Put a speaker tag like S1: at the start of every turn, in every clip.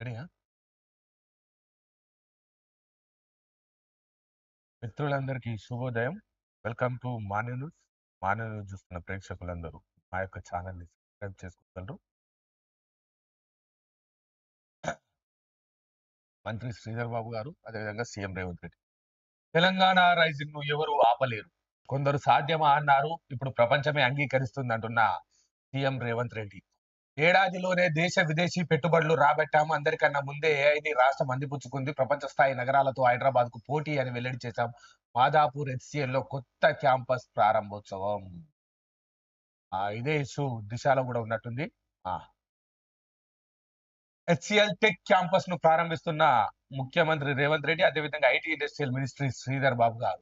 S1: రెడీయా? మిత్రులందరికీ శుభోదయం. Welcome to Manya news. Manya news చూస్తున్న ప్రేక్షకులందరూ మా యొక్క ఛానల్‌ని సబ్స్క్రైబ్ చేసుకోగలరు. మంత్రి శ్రీధర్ బాబు గారు, అదేవిధంగా సీఎం రేవంత్ రెడ్డి. తెలంగాణ రైజింగ్ను ఎవరు ఆపలేరు. కొందరు సాధ్యమా అన్నారు. ఇప్పుడు ప్రపంచమే అంగీకరిస్తుందంటున్న సీఎం రేవంత్ రెడ్డి. ఏడాదిలోనే దేశ విదేశీ పెట్టుబడులు రాబట్టాము. అందరికన్నా ముందే ఏఐని రాష్ట్రం అందిపుచ్చుకుంది. ప్రపంచ స్థాయి నగరాలతో హైదరాబాద్‌కు పోటీ అని వెల్లడి చేశాం. మాదాపూర్ హెచ్‌సీఎల్‌లో కొత్త క్యాంపస్ ప్రారంభోత్సవం. ఆ! ఇదే ఇష్యూ దిశలో కూడా ఉన్నట్టుంది. ఆ! హెచ్సిఎల్ టెక్ క్యాంపస్ను ప్రారంభిస్తున్న ముఖ్యమంత్రి రేవంత్ రెడ్డి, అదేవిధంగా IT industrial ministry Sridhar Babu గారు.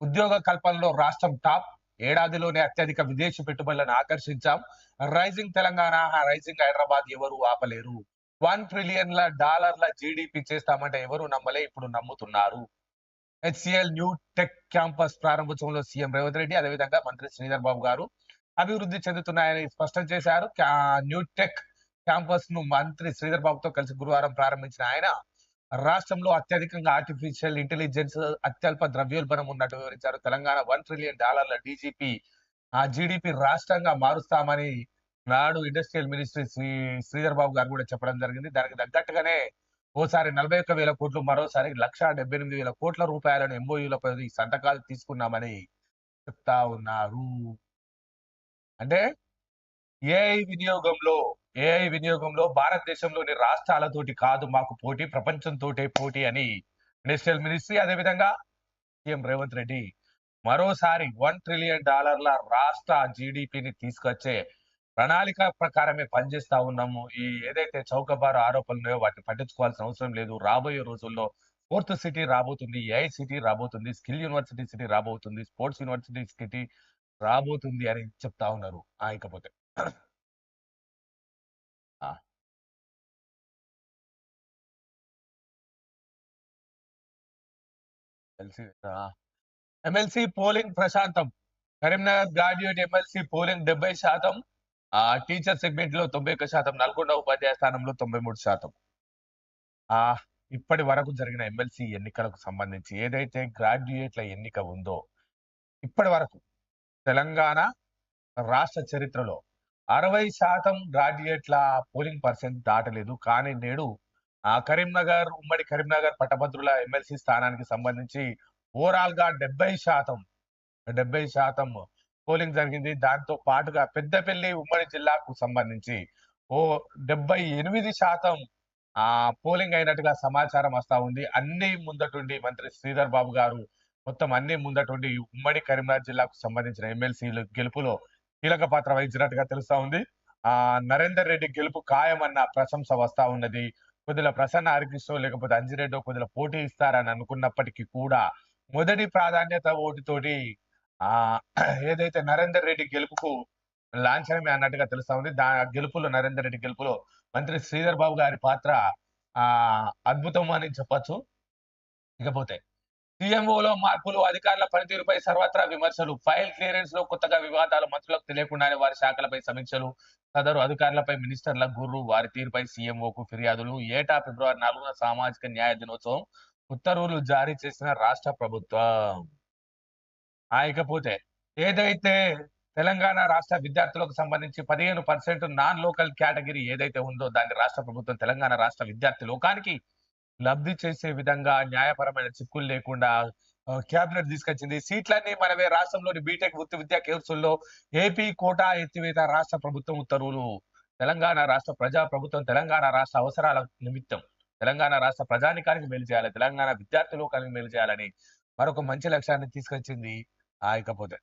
S1: ఉద్యోగ కల్పనలో రాష్ట్రం టాప్. ఏడాదిలోనే అత్యధిక విదేశీ పెట్టుబడులను ఆకర్షించాం. రైజింగ్ తెలంగాణ, రైజింగ్ హైదరాబాద్ ఎవరు ఆపలేరు. వన్ ట్రిలియన్ల డాలర్ల జీడిపి చేస్తామంటే ఎవరు నమ్మలే. ఇప్పుడు నమ్ముతున్నారు. హెచ్సిఎల్ న్యూ టెక్ క్యాంపస్ ప్రారంభోత్సవంలో సీఎం రేవంత్ రెడ్డి, అదేవిధంగా మంత్రి శ్రీధర్ బాబు గారు అభివృద్ధి చెందుతున్నాయని స్పష్టం చేశారు. న్యూ టెక్ క్యాంపస్‌ను మంత్రి శ్రీధర్ బాబుతో కలిసి గురువారం ప్రారంభించిన ఆయన రాష్ట్రంలో అత్యధికంగా ఆర్టిఫిషియల్ ఇంటెలిజెన్స్, అత్యల్ప ద్రవ్యోల్బణం ఉన్నట్టు వివరించారు. తెలంగాణ వన్ ట్రిలియన్ డాలర్ల డీజీపీ ఆ జీడిపి రాష్ట్రంగా మారుస్తామని నాడు ఇండస్ట్రియల్ మినిస్ట్రీ శ్రీ శ్రీధర్ బాబు గారు కూడా చెప్పడం జరిగింది. దానికి తగ్గట్టుగానే ఓసారి 41,000 కోట్లు, మరోసారి 1,78,000 కోట్ల రూపాయలను ఎంఓయూలపై సంతకాలు తీసుకున్నామని చెప్తా ఉన్నారు. అంటే ఏఐ వినియోగంలో ఏఐ వినియోగంలో భారతదేశంలోని రాష్ట్రాలతోటి కాదు మాకు పోటీ, ప్రపంచంతో పోటీ అని ఇండస్ట్రియల్ మినిస్ట్రీ అదేవిధంగా సీఎం రేవంత్ రెడ్డి మరోసారి వన్ ట్రిలియన్ డాలర్ల రాష్ట్ర జీడిపిని తీసుకొచ్చే ప్రణాళిక ప్రకారమే పనిచేస్తా ఉన్నాము. ఈ ఏదైతే చౌకబారు ఆరోపణలు ఉన్నాయో వాటిని పట్టించుకోవాల్సిన అవసరం లేదు. రాబోయే రోజుల్లో ఫోర్త్ సిటీ రాబోతుంది. ఏఐ సిటీ రాబోతుంది. స్కిల్ యూనివర్సిటీ సిటీ రాబోతుంది. స్పోర్ట్స్ యూనివర్సిటీ సిటీ రాబోతుంది అని చెప్తా ఉన్నారు. ఇకపోతే ఎమ్మెల్సీ పోలింగ్ ప్రశాంతం. కరీంనగర్ గ్రాడ్యుయేట్ ఎమ్మెల్సీ పోలింగ్ డెబ్బై శాతం టీచర్ సెగ్మెంట్లో తొంభై ఒక్క శాతం నల్గొండ ఉపాధ్యాయ స్థానంలో 93%. ఆహ్, ఇప్పటి వరకు జరిగిన ఎమ్మెల్సీ ఎన్నికలకు సంబంధించి ఏదైతే గ్రాడ్యుయేట్ల ఎన్నిక ఉందో, ఇప్పటి వరకు తెలంగాణ రాష్ట్ర చరిత్రలో 60% గ్రాడ్యుయేట్ల పోలింగ్ పర్సెంట్ దాటలేదు. కానీ నేడు కరీంనగర్ ఉమ్మడి కరీంనగర్ పట్టభద్రుల ఎమ్మెల్సీ స్థానానికి సంబంధించి ఓవరాల్‌గా 70% 70% పోలింగ్ జరిగింది. దాంతో పాటుగా పెద్దపల్లి ఉమ్మడి జిల్లాకు సంబంధించి ఓ డెబ్భై ఎనిమిది శాతం ఆ పోలింగ్ అయినట్టుగా సమాచారం వస్తా ఉంది. అన్ని ముందటుండి మంత్రి శ్రీధర్ బాబు గారు మొత్తం అన్ని ముందటుండి ఉమ్మడి కరీంనగర్ జిల్లాకు సంబంధించిన ఎమ్మెల్సీలు గెలుపులో కీలక పాత్ర వహించినట్టుగా తెలుస్తా ఉంది. ఆ నరేందర్ రెడ్డి గెలుపు ఖాయమన్న ప్రశంస వస్తా ఉన్నది. కొద్దిగా ప్రసన్న హరికృష్ణో లేకపోతే అంజిరెడ్డో కొద్దిగా పోటీ ఇస్తారని అనుకున్నప్పటికీ కూడా మొదటి ప్రాధాన్యత ఓటుతోటి ఆ ఏదైతే నరేందర్ రెడ్డి గెలుపుకు లాంఛనమే అన్నట్టుగా తెలుస్తా ఉంది. దా గెలుపులో నరేందర్ రెడ్డి గెలుపులో మంత్రి శ్రీధర్ బాబు గారి పాత్ర ఆ అద్భుతం అని చెప్పచ్చు ఇకపోతే సీఎంఓలో మార్పులు, అధికారుల పనితీరుపై సర్వత్రా విమర్శలు. ఫైల్ క్లియరెన్స్‌లో కొత్తగా వివాదాలు, మంత్రులకు తెలియకుండానే వారి శాఖలపై సమీక్షలు. సదరు అధికారులపై మినిస్టర్ల గుర్రు, వారి తీరుపై సీఎంఓకు ఫిర్యాదులు. ఏటా ఫిబ్రవరి నాలుగున సామాజిక న్యాయ దినోత్సవం. ఉత్తర్వులు జారీ చేసిన రాష్ట్ర ప్రభుత్వం. ఇకపోతే ఏదైతే తెలంగాణ రాష్ట్ర విద్యార్థులకు సంబంధించి 15% నాన్ లోకల్ కేటగిరీ ఏదైతే ఉందో దాన్ని రాష్ట్ర ప్రభుత్వం తెలంగాణ రాష్ట్ర విద్యార్థి లోకానికి లబ్ధి చేసే విధంగా న్యాయపరమైన చిక్కులు లేకుండా కేబినెట్ తీసుకొచ్చింది. సీట్లన్నీ మనవే రాష్ట్రంలోని బీటెక్ వృత్తి విద్యా కోర్సుల్లో ఏపీ కోటా ఎత్తివేత రాష్ట్ర ప్రభుత్వం ఉత్తర్వులు. తెలంగాణ రాష్ట్ర ప్రజా ప్రభుత్వం తెలంగాణ రాష్ట్ర అవసరాల నిమిత్తం తెలంగాణ రాష్ట్ర ప్రజానికానికి మేలు చేయాలి. తెలంగాణ విద్యార్థి లోకానికి మేలు చేయాలని మరొక మంచి లక్ష్యాన్ని తీసుకొచ్చింది. ఆ! ఇకపోతే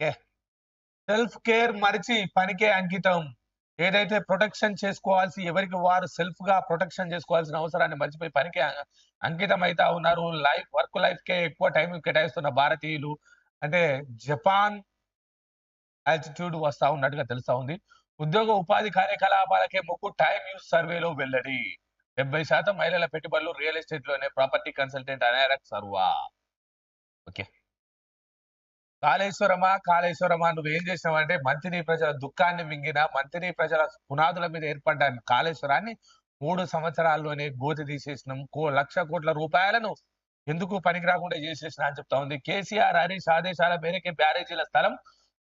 S1: Yeah. సెల్ఫ్ కేర్ మరిచి పనికే అంకితం. ఏదైతే ప్రొటెక్షన్ చేసుకోవాల్సి ఎవరికి వారు సెల్ఫ్గా ప్రొటెక్షన్ చేసుకోవాల్సిన అవసరాన్ని మర్చిపోయి పనికే అంకితం అయితే ఉన్నారు. లైఫ్ వర్క్ లైఫ్ కే ఎక్కువ టైం కేటాయిస్తున్న భారతీయులు అంటే జపాన్ ఆటిట్యూడ్ వస్తా ఉన్నట్టుగా తెలుస్తా ఉంది. ఉద్యోగ ఉపాధి కార్యకలాపాలకే మొక్కు టైం యూస్ సర్వేలో వెల్లడి. 70% మహిళల పెట్టుబడులు రియల్ ఎస్టేట్లోనే ప్రాపర్టీ కన్సల్టెంట్ అనైరక్ సర్వా. ఓకే. కాళేశ్వరమా కాళేశ్వరమా నువ్వు చేసినావంటే మంత్రి ప్రజల దుఃఖాన్ని మింగిన మంత్రి ప్రజల పునాదుల మీద ఏర్పడ్డ కాళేశ్వరాన్ని మూడు సంవత్సరాల్లోనే గోతి తీసేసినాం. కో లక్ష కోట్ల రూపాయలను ఎందుకు పనికి రాకుండా చేసేసిన అని చెప్తా ఉంది. కేసీఆర్ హరీష్ ఆదేశాల మేరకే బ్యారేజీల స్థలం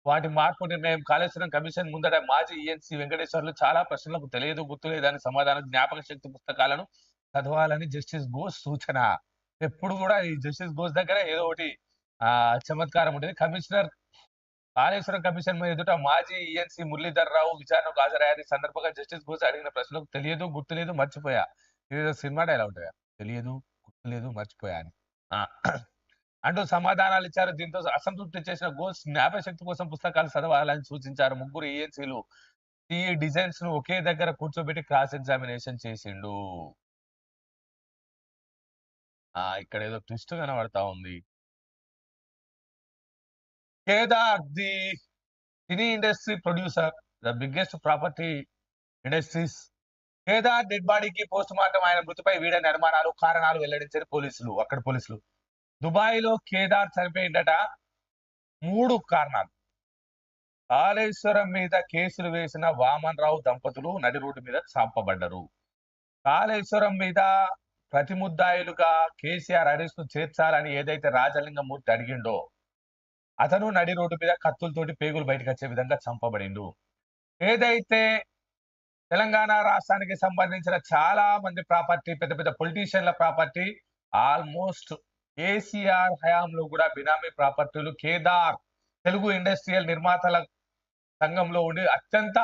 S1: వాటి మార్పు నిర్ణయం కాళేశ్వరం కమిషన్ ముందట మాజీ ఈఎన్సీ వెంకటేశ్వర్లు చాలా ప్రశ్నలకు తెలియదు గుర్తులేదని సమాధానం జ్ఞాపక శక్తి పుస్తకాలను చదవాలని జస్టిస్ ఘోష్ సూచన. ఎప్పుడు కూడా ఈ జస్టిస్ ఘోష్ దగ్గర ఏదో ఒకటి చమత్కారం ఉంటుంది. కమిషనర్ కాళేశ్వరం కమిషన్ మీద ఎదుట మాజీ ఈఎన్సీ మురళీధర్ రావు విచారణకు హాజరయ్యారు ఈ సందర్భంగా జస్టిస్ బోస్ అడిగిన ప్రశ్నలకు తెలియదు గుర్తులేదు మర్చిపోయా. ఇది సినిమా డైలాగ్ ఉంటాయా తెలియదు గుర్తులేదు మర్చిపోయా అని. అంటూ సమాధానాలు ఇచ్చారు. దీంతో అసంతృప్తి చేసిన గోస్ జ్ఞాపశక్తి కోసం పుస్తకాలు చదవాలని సూచించారు. ముగ్గురు ఏఎన్సీలు ఈ డిజైన్స్ను ఒకే దగ్గర కూర్చోబెట్టి క్రాస్ ఎగ్జామినేషన్ చేసిండు. ఆ ఇక్కడ ఏదో ట్విస్ట్ కనబడతా ఉంది. Kedar the cine industry producer the biggest property industries Kedar dead బాడీకి పోస్ట్ మార్టం ఆయన మృతిపై వీడ నిర్మాణాలు కారణాలు వెల్లడించారు పోలీసులు అక్కడ పోలీసులు. దుబాయ్లో కేదార్ చనిపోయిందట. మూడు కారణాలు. కాళేశ్వరం మీద కేసులు వేసిన వామన్ రావు దంపతులు నడి రోడ్డు మీద చంపబడ్డరు. కాళేశ్వరం మీద ప్రతి ముద్దాయిలుగా కేసీఆర్ అరెస్ట్ను చేర్చాలని ఏదైతే రాజలింగమూర్తి అడిగిండో అతను నడి రోడ్డు మీద కత్తులతోటి పేగులు బయటకు వచ్చే విధంగా చంపబడిండు. ఏదైతే తెలంగాణ రాష్ట్రానికి సంబంధించిన చాలా మంది ప్రాపర్టీ పెద్ద పెద్ద పొలిటీషియన్ల ప్రాపర్టీ ఆల్మోస్ట్ కేసీఆర్ హయాంలో కూడా బినామీ ప్రాపర్టీలు కేదార్ తెలుగు ఇండస్ట్రియల్ నిర్మాతల సంఘంలో ఉండి అత్యంత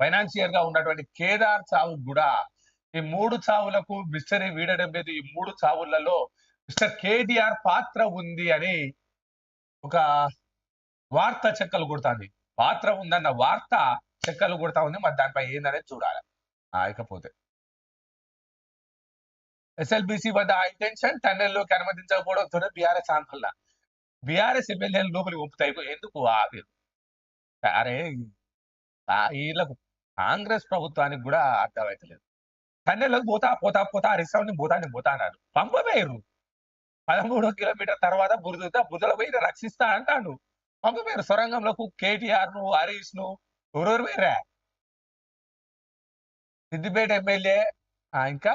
S1: ఫైనాన్షియర్గా ఉన్నటువంటి కేదార్ చావు కూడా ఈ మూడు చావులకు మిస్టరీ వీడడం లేదు. ఈ మూడు చావులలో మిస్టర్ కేటీఆర్ పాత్ర ఉంది అని ఒక వార్త చెక్కలు కొడుతుంది. పాత్ర ఉందన్న వార్త చెక్కలు కొడతా ఉంది. మరి దానిపై ఏందనేది చూడాలి. ఇకపోతే ఎస్ఎల్బిసి వద్ద ఇంటెన్షన్ టన్నెల్లోకి అనుమతించకపోవడంతో బీఆర్ఎస్ ఆందోళన. బీఆర్ఎస్ ఎమ్మెల్యేలు లోపలికి పంపుతాయి. ఎందుకు ఆగదు అరే వీళ్ళకు కాంగ్రెస్ ప్రభుత్వానికి కూడా అర్థమైతలేదు. టన్నెల్లోకి పోతా పోతా పోతా హరిశ్రావుని పోతా నేను పోతా అన్నారు. పంపవేయరు పదమూడో కిలోమీటర్ తర్వాత బురద బురదలో పోయి రక్షిస్తా అంటాడు పంపారు సొరంగంలోకి కేటీఆర్ను హరీష్ను ఎవరెవరు వేరా సిద్దిపేట ఎమ్మెల్యే. ఆ, ఇంకా?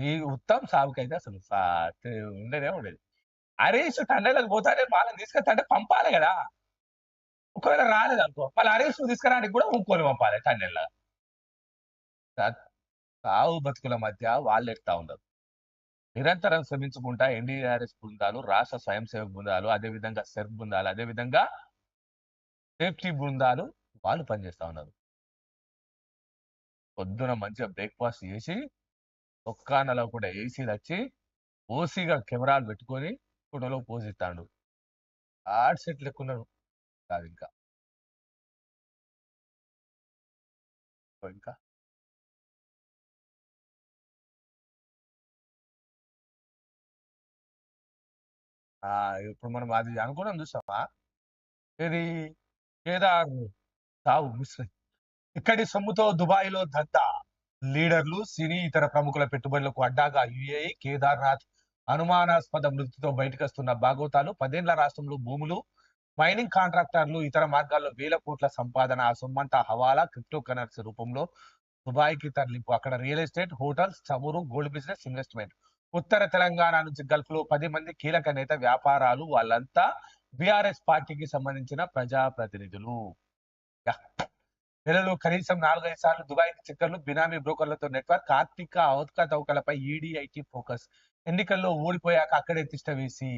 S1: ఈ ఉత్తమ్ సాగుకైతే అసలు ఉండేదే ఉండేది. హరీష్ టన్నెలకు పోతాడే వాళ్ళని తీసుకెళ్తాంటే పంపాలి కదా. ఒకవేళ రాలేదు అనుకో మళ్ళీ హరీష్ తీసుకురానికి కూడా ఇంకోని పంపాలి టన్నెల్ సాగు బతుకుల మధ్య వాళ్ళు ఎడతా ఉండదు నిరంతరం శ్రమించుకుంటా ఎన్డీఆర్ఎస్ బృందాలు రాష్ట్ర స్వయం సేవక బృందాలు అదేవిధంగా సెర్ఫ్ బృందాలు అదేవిధంగా సేఫ్టీ బృందాలు వాళ్ళు పనిచేస్తా ఉన్నారు. పొద్దున మంచిగా బ్రేక్ఫాస్ట్ చేసి ఒక్కానలో కూడా ఏసీలు వచ్చి ఓసీగా కెమెరాలు పెట్టుకొని ఫోటోలో పోజ్ ఇస్తాడు. సెట్ లెక్కున్నాడు కాదు ఇంకా. ఇంకా ఇప్పుడు మనం అది అనుకున్నాం చూసావా? ఇది కేదార్ సావు మిస్ ఇక్కడి సొమ్ముతో దుబాయ్లో దందా లీడర్లు సినీ ఇతర ప్రముఖుల పెట్టుబడులకు అడ్డాగా యుఏఈ కేదార్నాథ్ అనుమానాస్పద మృతితో బయటకొస్తున్న భాగవతాలు పదేళ్ళ రాష్ట్రంలో భూములు మైనింగ్ కాంట్రాక్టర్లు ఇతర మార్గాల్లో వేల కోట్ల సంపాదన ఆ సొమ్మంతా హవాలా క్రిప్టో కరెన్సీ రూపంలో దుబాయ్కి తరలింపు. అక్కడ రియల్ ఎస్టేట్ హోటల్స్ చమురు గోల్డ్ బిజినెస్ ఇన్వెస్ట్మెంట్. ఉత్తర తెలంగాణ నుంచి గల్ఫ్లో పది మంది కీలక నేత వ్యాపారాలు వాళ్ళంతా బీఆర్ఎస్ పార్టీకి సంబంధించిన ప్రజాప్రతినిధులు. నెలలో కనీసం నాలుగైదు సార్లు దుబాయ్ చక్కర్లు బినామీ బ్రోకర్లతో నెట్వర్క్ ఆర్థిక అవకతవకలపై తవకలపై ఫోకస్. ఎన్నికల్లో ఓడిపోయాక అక్కడే తిష్ట వేసి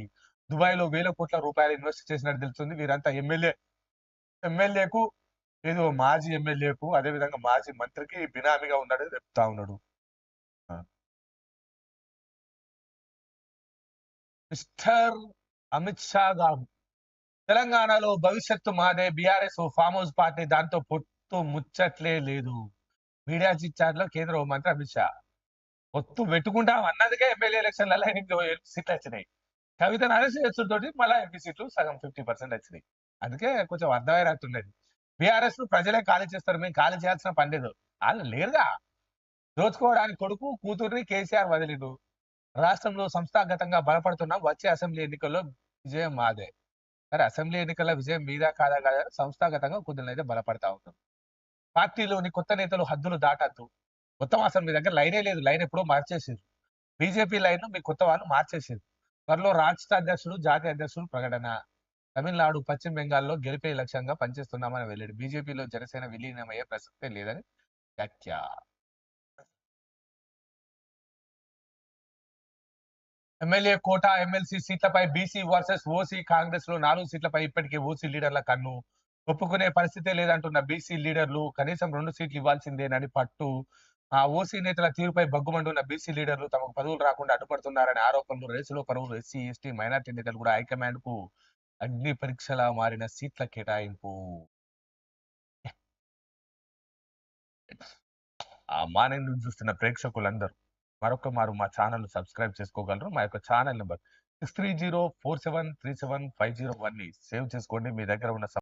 S1: దుబాయ్లో వేల కోట్ల రూపాయలు ఇన్వెస్ట్ చేసినట్టు తెలుస్తుంది వీరంతా ఎమ్మెల్యే. ఎమ్మెల్యేకు ఏదో మాజీ ఎమ్మెల్యేకు అదే విధంగా మాజీ మంత్రికి బినామీగా ఉన్నాడని చెప్తా ఉన్నాడు. మిస్టర్ అమిత్ షా గారు. తెలంగాణలో భవిష్యత్తు మాదే బీఆర్ఎస్ ఫామ్ హౌస్ పార్టీ దాంతో పొత్తు ముచ్చట్లే లేదు. మీడియా చిచ్చాట్లో కేంద్ర హోంమంత్రి అమిత్ షా. పొత్తు పెట్టుకుంటాం అన్నదిగా ఎమ్మెల్యే ఎలక్షన్లలో ఎనిమిది సీట్లు వచ్చినాయి. కవిత అరెస్ట్ తోటి మళ్ళీ ఎంపీ సీట్లు సగం ఫిఫ్టీ పర్సెంట్ వచ్చినాయి. అందుకే కొంచెం అర్థమయ్యేటట్టున్నది బీఆర్ఎస్ను ప్రజలే ఖాళీ చేస్తారు మేము ఖాళీ చేయాల్సిన పని లేదు. వాళ్ళు లేరుగా. దోచుకోవడానికి కొడుకు కూతుర్ని కేసీఆర్ వదిలిడు. రాష్ట్రంలో సంస్థాగతంగా బలపడుతున్నాం వచ్చే అసెంబ్లీ ఎన్నికల్లో విజయం మాదే. సరే అసెంబ్లీ ఎన్నికల విజయం మీద కాదా కాదా సంస్థాగతంగా కొద్దినైతే బలపడతా ఉంటాం. పార్టీలోని కొత్త నేతలు హద్దులు దాటద్దు. మొత్తం అసలు మీ దగ్గర లైనే లేదు. లైన్ ఎప్పుడో మార్చేసారు బీజేపీ లైన్ మీ కొత్త వాళ్ళు మార్చేసారు త్వరలో రాష్ట్ర అధ్యక్షుడు జాతీయ అధ్యక్షుడు ప్రకటన. తమిళనాడు పశ్చిమ బెంగాల్లో గెలిపే లక్ష్యంగా పనిచేస్తున్నామని వెళ్ళాడు బీజేపీలో జనసేన విలీనమయ్యే ప్రసక్తే లేదని వ్యాఖ్య. ఎమ్మెల్యే కోటా ఎమ్మెల్సీ సీట్లపై బీసీ వర్సెస్ ఓసీ కాంగ్రెస్లో నాలుగు సీట్లపై ఇప్పటికే ఓసీ లీడర్ల కన్ను ఒప్పుకునే పరిస్థితే లేదంటున్న బీసీ లీడర్లు కనీసం రెండు సీట్లు ఇవ్వాల్సిందేనని పట్టు. ఆ ఓసీ నేతల తీరుపై బగ్గుమంటున్న బీసీ లీడర్లు తమకు పదవులు రాకుండా అడ్డుపడుతున్నారనే ఆరోపణలు రేసులో పరువులు ఎస్సీ ఎస్టీ మైనార్టీ నేతలు కూడా హైకమాండ్కు అగ్ని పరీక్షలా మారిన సీట్ల కేటాయింపు. ఆ మార్నింగ్ చూస్తున్న ప్రేక్షకులందరూ మరొక మారు మా ఛానల్ సబ్స్క్రైబ్ చేసుకోగలరు. మా యొక్క channel number six three zero four seven three seven five zero వన్ని సేవ్ చేసుకోండి. మీ దగ్గర ఉన్న